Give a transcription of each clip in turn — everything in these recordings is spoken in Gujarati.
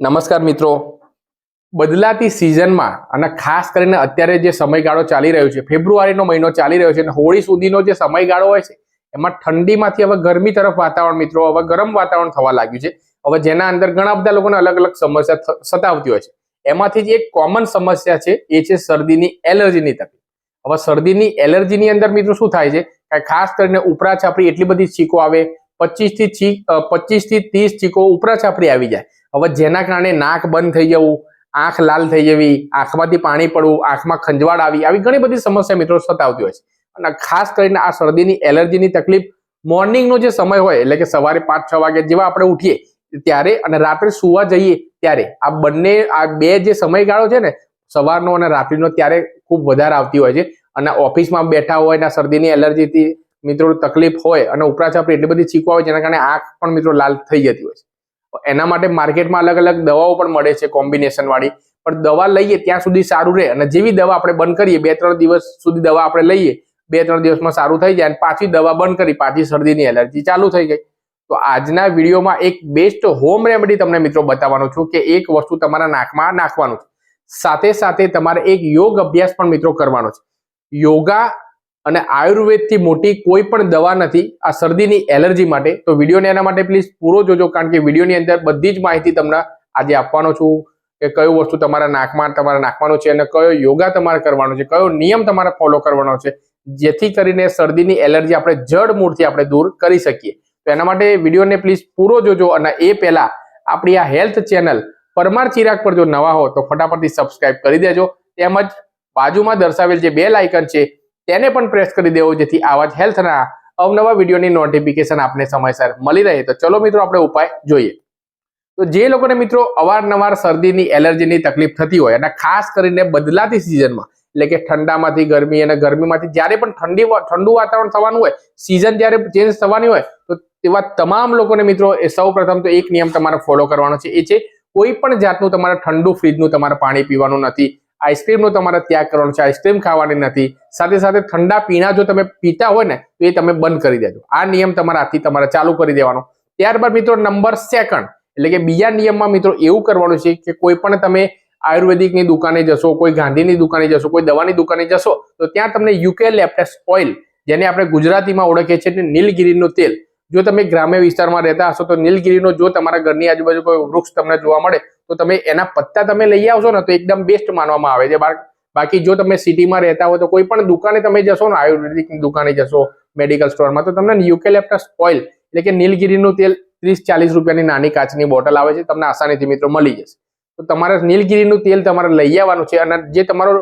નમસ્કાર મિત્રો. બદલાતી સિઝનમાં અને ખાસ કરીને અત્યારે જે સમયગાળો ચાલી રહ્યો છે, ફેબ્રુઆરીનો મહિનો ચાલી રહ્યો છે અને હોળી સુધીનો જે સમયગાળો હોય છે, એમાં ઠંડીમાંથી હવે ગરમી તરફ વાતાવરણ મિત્રો, હવે ગરમ વાતાવરણ થવા લાગ્યું છે. હવે જેના અંદર ઘણા બધા લોકોને અલગ અલગ સમસ્યા સતાવતી હોય છે. એમાંથી જે એક કોમન સમસ્યા છે, એ છે શરદીની એલર્જીની તકલીફ. હવે શરદીની એલર્જીની અંદર મિત્રો શું થાય છે? કે ખાસ કરીને ઉપરા છાપરી એટલી બધી ચીકો આવે પચીસથી થી પચીસથી ત્રીસ ચીકો ઉપરા છાપરી આવી જાય. હવે જેના કારણે નાક બંધ થઈ જવું, આંખ લાલ થઈ જવી, આંખમાંથી પાણી પડવું, આંખમાં ખંજવાળ આવી આવી ઘણી બધી સમસ્યા મિત્રો સતાવતી હોય છે. અને ખાસ કરીને આ શરદીની એલર્જીની તકલીફ મોર્નિંગનો જે સમય હોય, એટલે કે સવારે પાંચ છ વાગે જેવા આપણે ઉઠીએ, ત્યારે અને રાત્રે સુવા જઈએ ત્યારે, આ બંને, આ બે જે સમયગાળો છે ને, સવારનો અને રાત્રિનો ત્યારે ખૂબ વધારે આવતી હોય છે. અને ઓફિસમાં બેઠા હોય ને શરદીની એલર્જીથી મિત્રો તકલીફ હોય અને ઉપરા છાપરી એટલી બધી છીકો હોય, જેના કારણે આંખ પણ મિત્રો લાલ થઈ જતી હોય છે. એના માટે માર્કેટમાં અલગ અલગ દવાઓ પણ મળે છે કોમ્બિનેશન વાળી પણ દવા લઈએ ત્યાં સુધી સારું રહે અને જેવી દવા આપણે બંધ કરીએ બે ત્રણ દિવસ સુધી દવા આપણે લઈએ બે ત્રણ દિવસમાં સારું થઈ જાય અને પાછી દવા બંધ કરી, પાછી શરદીની એલર્જી ચાલુ થઈ ગઈ. તો આજના વિડીયોમાં એક બેસ્ટ હોમ રેમેડી તમને મિત્રો બતાવવાનો છું કે એક વસ્તુ તમારા નાકમાં નાખવાનું છે. સાથે સાથે તમારે એક યોગ અભ્યાસ પણ મિત્રો કરવાનો છે. યોગા અને આયુર્વેદથી મોટી કોઈ પણ દવા નથી, આ શરદીની એલર્જી માટે. તો વિડીયોને એના માટે પ્લીઝ પૂરો જોજો, કારણ કે વિડીયોની અંદર બધી જ માહિતી તમને આજે આપવાનો છું, કે કયું વસ્તુ તમારા નાકમાં, તમારે નાખવાનું છે અને કયો યોગા તમારે કરવાનો છે, કયો નિયમ તમારે ફોલો કરવાનો છે, જેથી કરીને શરદીની એલર્જી આપણે જડ મૂળથી આપણે દૂર કરી શકીએ. તો એના માટે વિડીયોને પ્લીઝ પૂરો જોજો અને એ પહેલા આપણી આ હેલ્થ ચેનલ પરમાર ચિરાગ પર જો નવા હો, તો ફટાફટથી સબસ્ક્રાઇબ કરી દેજો. તેમજ બાજુમાં દર્શાવેલ જે બેલ આઇકન છે તેને પણ પ્રેસ કરી દેવો જેથી આવા જ હેલ્થના અવનવા વિડીયોની નોટિફિકેશન આપને સમયસર મળી રહે. તો ચલો મિત્રો, આપણે ઉપાય જોઈએ. તો જે લોકોને મિત્રો અવારનવાર શરદીની, એલર્જીની તકલીફ થતી હોય અને ખાસ કરીને બદલાતી સિઝનમાં એટલે કે ઠંડામાંથી ગરમી અને ગરમીમાંથી જ્યારે પણ ઠંડી ઠંડુ વાતાવરણ થવાનું હોય સિઝન જ્યારે ચેન્જ થવાની હોય, તો તેવા તમામ લોકોને મિત્રો એ સૌ તો એક નિયમ તમારે ફોલો કરવાનો છે. એ છે કોઈ પણ જાતનું તમારે ઠંડુ ફ્રીજનું તમારે પાણી પીવાનું નથી. આઈસ્ક્રીમનો તમારે ત્યાગ કરવાનો છે, આઈસ્ક્રીમ ખાવાની નથી. સાથે સાથે ઠંડા પીણા જો તમે પીતા હોય ને, તો એ તમે બંધ કરી દેજો. આ નિયમ તમારા હાથથી તમારે ચાલુ કરી દેવાનો. ત્યારબાદ મિત્રો નંબર સેકન્ડ, એટલે કે બીજા નિયમમાં મિત્રો એવું કરવાનું છે કે કોઈ પણ તમે આયુર્વેદિકની દુકાને જશો, કોઈ ગાંધીની દુકાને જશો, કોઈ દવાની દુકાને જશો, તો ત્યાં તમને યુકે લેપ્ટેસ ઓઇલ, જેને આપણે ગુજરાતીમાં ઓળખીએ છીએ નીલગીરીનું તેલ. જો તમે ગ્રામ્ય વિસ્તારમાં રહેતા હશો, તો નીલગિરીનો જો તમારા ઘરની આજુબાજુ કોઈ વૃક્ષ તમને જોવા મળે તો તમે એના પત્તા તમે લઈ આવશો ને તો એકદમ બેસ્ટ માનવામાં આવે છે. બાકી જો તમે સિટીમાં રહેતા હોય તો કોઈ પણ દુકાને તમે જશો ને આયુર્વેદિકની દુકાને જશો મેડિકલ સ્ટોરમાં તો તમને યુકેલેપ્ટસ ઓઇલ એટલે કે નીલગીરીનું તેલ ત્રીસ ચાલીસ રૂપિયાની નાની કાચની બોટલ આવે છે, તમને આસાનીથી મિત્રો મળી જશે. તો તમારે નીલગિરીનું તેલ તમારે લઈ આવવાનું છે અને જે તમારો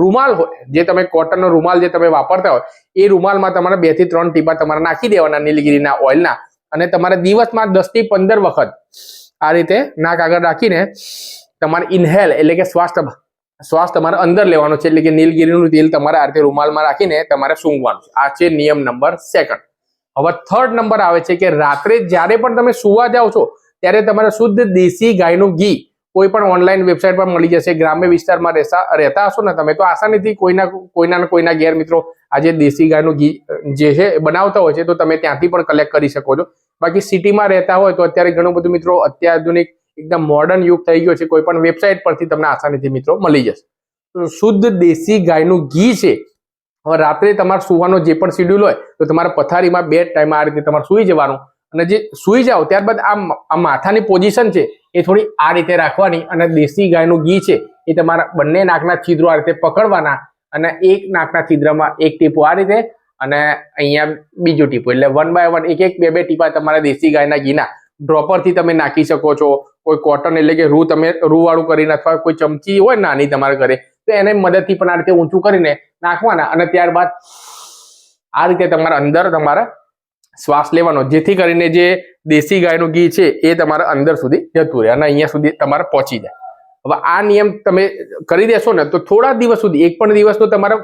રૂમાલ હોય, જે તમે કોટનનો રૂમાલ જે તમે વાપરતા હોય, એ રૂમાલમાં તમારે બેથી ત્રણ ટીપા તમારે નાખી દેવાના નીલગિરીના ઓઇલના અને તમારે દિવસમાં દસથી પંદર વખત આ રીતે નાક આગળ રાખીને તમારે ઇન્હેલ એટલે કે શ્વાસ શ્વાસ તમારે અંદર લેવાનો છે એટલે કે નીલગિરીનું તેલ તમારે આ રીતે રૂમાલમાં રાખીને તમારે સૂંઘવાનું છે. આ છે નિયમ નંબર સેકન્ડ હવે થર્ડ નંબર આવે છે કે રાત્રે જ્યારે પણ તમે સુવા જાઓ છો, ત્યારે તમારે શુદ્ધ દેશી ગાયનું ઘી કોઈ પણ ઓનલાઈન વેબસાઇટ પર મળી જશે, ગ્રામ્ય વિસ્તારમાં રહેતા રહેતા હશો ને તમે, તો આસાનીથી કોઈના કોઈના કોઈના ઘેર મિત્રો આજે દેશી ગાયનું ઘી જે છે બનાવતા હોય છે, તો તમે ત્યાંથી પણ કલેક્ટ કરી શકો છો. બાકી સિટીમાં રહેતા હોય તો અત્યારે ઘણું બધું મિત્રો અત્યાધુનિક એકદમ મોડર્ન યુગ થઈ ગયો છે. કોઈ પણ વેબસાઇટ પરથી તમને આસાનીથી મિત્રો મળી જશે. શુદ્ધ દેશી ગાયનું ઘી છે. હવે રાત્રે તમારે સુવાનો જે પણ શેડ્યુલ હોય તો તમારે પથારીમાં બે ટાઈમ આ રીતે તમારે સુઈ જવાનું. અને જે સુઈ જાઓ ત્યારબાદ આ માથાની પોઝિશન છે એ થોડી આ રીતે રાખવાની અને દેશી ગાયનું ઘી છે એ તમારા બંને નાકના છિદ્રો આ રીતે પકડવાના અને એક નાકના છિદ્રમાં એક ટીપું આ રીતે અને અહીંયા બીજું ટીપું, એટલે વન બાય વન એક એક બે બે ટીપા તમારા દેશી ગાયના ઘીના. ડ્રોપરથી તમે નાખી શકો છો. કોઈ કોટન એટલે કે રૂ તમે રૂવાળું કરીને અથવા કોઈ ચમચી હોય નાની તમારા ઘરે, તો એને મદદથી પણ આ રીતે ઊંચું કરીને નાખવાના અને ત્યારબાદ આ રીતે તમારા અંદર તમારા શ્વાસ લેવાનો, જેથી કરીને જે દેશી ગાયનું ઘી છે એ તમારા અંદર સુધી જતું રહે અને અહીંયા સુધી તમારે પહોંચી જાય. હવે આ નિયમ તમે કરી દેશો ને, તો થોડા દિવસ સુધી, એક પણ દિવસનો તમારે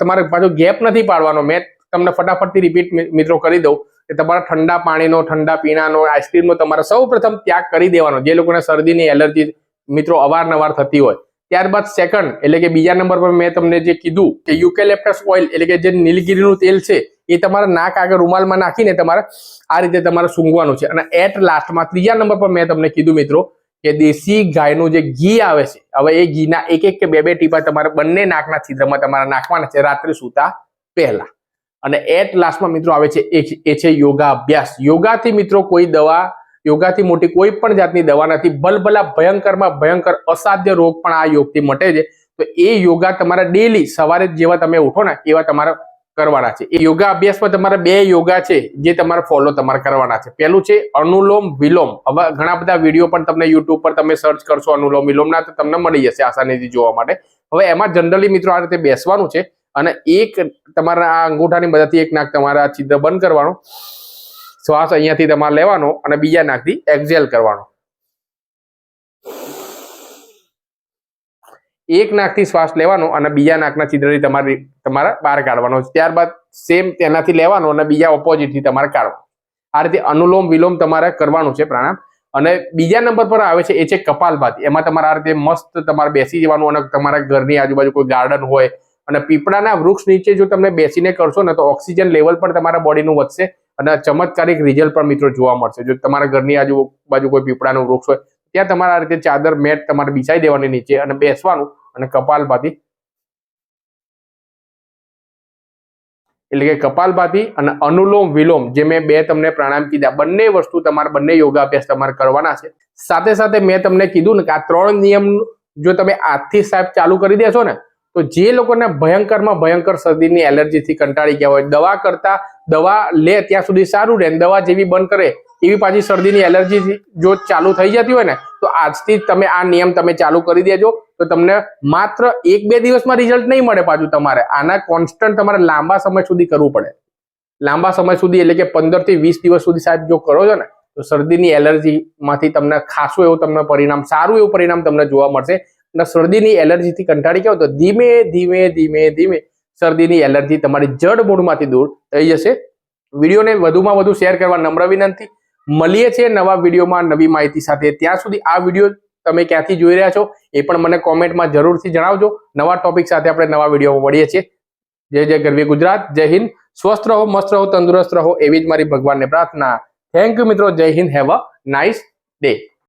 તમારે પાછો ગેપ નથી પાડવાનો. મેં તમને ફટાફટથી રિપીટ મિત્રો કરી દઉં કે તમારા ઠંડા પાણીનો, ઠંડા પીણાનો આઈસ્ક્રીમનો તમારે સૌ પ્રથમ ત્યાગ કરી દેવાનો. જે લોકોને શરદીની એલર્જી મિત્રો અવારનવાર થતી હોય. ત્યારબાદ સેકન્ડ એટલે કે બીજા નંબર પર મેં તમને જે કીધું કે યુકેલેપ્ટસ ઓઇલ, એટલે કે જે નીલગીરીનું તેલ છે, એ તમારા નાક આગળ રૂમાલમાં નાખીને તમારે આ રીતે તમારે સૂંઘવાનું છે. અને એટ લાસ્ટમાં ત્રીજા નંબર પર મેં તમને કીધું મિત્રો કે દેશી ગાયનું જે ઘી આવે છે, હવે એ ઘીના એક એક કે બે બે ટીપા તમારે બંને નાકના છિદ્રમાં તમારે નાખવાના છે રાત્રે સૂતા પહેલા. અને એટ લાસ્ટમાં મિત્રો આવે છે, એ- છે યોગા અભ્યાસ યોગાથી મિત્રો કોઈ દવા, યોગાથી મોટી કોઈ પણ જાતની દવા નથી. ભલભલા ભયંકરમાં ભયંકર અસાધ્ય રોગ પણ આ યોગથી મટે છે. તો એ યોગા તમારા ડેલી સવારે જેવા તમે ઉઠો ને, એવા તમારા કરવાના છે. એ યોગા અભ્યાસમાં તમારા બે યોગા છે, જે તમારે ફોલો તમારે કરવાના છે. પહેલું છે અનુલોમ વિલોમ. હવે ઘણા બધા વીડિયો પણ તમને યુટ્યુબ પર તમે સર્ચ કરશો અનુલોમ વિલોમના તો તમને મળી જશે આસાનીથી જોવા માટે. હવે એમાં જનરલી મિત્રો આ રીતે બેસવાનું છે. અને એક તમારા આ અંગૂઠાની મદદથી એક નાક તમારા છિદ્ર બંધ કરવાનો, શ્વાસ અહીંયાથી તમારે લેવાનો અને બીજા નાકથી એક્ઝેલ કરવાનો. એક નાકથી શ્વાસ લેવાનો અને બીજા નાકના છિદ્રથી તમારે તમારા બહાર કાઢવાનો. ત્યારબાદ સેમ તેનાથી લેવાનો અને બીજા ઓપોઝિટથી તમારે કાઢવાનો. આ રીતે અનુલોમ વિલોમ તમારે કરવાનું છે પ્રાણાયામ. અને બીજા નંબર પર આવે છે, એ છે કપાલભાતી. એમાં તમારે આ રીતે મસ્ત તમારે બેસી જવાનું અને તમારા ઘરની આજુબાજુ કોઈ ગાર્ડન હોય અને પીપળાના વૃક્ષ નીચે જો તમે બેસીને કરશો ને તો ઓક્સિજન લેવલ પણ તમારા બોડીનું વધશે અને ચમત્કારિક રિઝલ્ટ પણ મિત્રો જોવા મળશે. જો તમારા ઘરની આજુબાજુ કોઈ પીપળાનું વૃક્ષ હોય, ત્યાં તમારા રીતે ચાદર મેટ તમારે બિછાઈ દેવાની નીચે અને બેસવાનું અને કપાલભાતી એટલે કે કપાલભાતી અને અનુલોમ વિલોમ જે મેં બે તમને પ્રાણાયામ કીધા, બંને વસ્તુ તમારે બંને યોગાભ્યાસ તમારે કરવાના છે. સાથે સાથે મેં તમને કીધું ને કે આ ત્રણ નિયમ જો તમે આજથી સાહેબ ચાલુ કરી દેશો ને તો જે લોકોને ભયંકરમાં ભયંકર શરદીની એલર્જીથી કંટાળી ગયા હોય, દવા કરતા દવા લે ત્યાં સુધી સારું રહે દવા જેવી બંધ કરે, એવી પાછી શરદીની એલર્જી જો ચાલુ થઈ જતી હોય ને, તો આજથી જ તમે આ નિયમ તમે ચાલુ કરી દેજો, તો તમને માત્ર એક બે દિવસમાં રિઝલ્ટ નહીં મળે પાછું તમારે. આના કોન્સ્ટન્ટ તમારે લાંબા સમય સુધી કરવું પડે. લાંબા સમય સુધી એટલે કે પંદરથી વીસ દિવસ સુધી સાહેબ જો કરો છો ને, તો શરદીની એલર્જી માંથી તમને ખાસું એવું તમને પરિણામ, સારું એવું પરિણામ તમને જોવા મળશે. અને શરદીની એલર્જીથી કંટાળી ગયા તો ધીમે ધીમે ધીમે ધીમે શરદીની એલર્જી તમારી જડ મૂળમાંથી દૂર થઈ જશે. વિડીયોને વધુમાં વધુ શેર કરવા નમ્ર વિનંતી. મળીએ છીએ નવા વિડીયોમાં નવી માહિતી સાથે. ત્યાં સુધી આ વીડિયો તમે ક્યાંથી જોઈ રહ્યા છો એ પણ મને કોમેન્ટમાં જરૂરથી જણાવજો. નવા ટોપિક સાથે આપણે નવા વિડીયોમાં મળીએ છીએ. જય જય ગરવી ગુજરાત. જય હિન્દ. સ્વસ્થ રહો, મસ્ત રહો, તંદુરસ્ત રહો એવી જ મારી ભગવાનને પ્રાર્થના. થેન્ક યુ મિત્રો. જય Hind. Have a nice day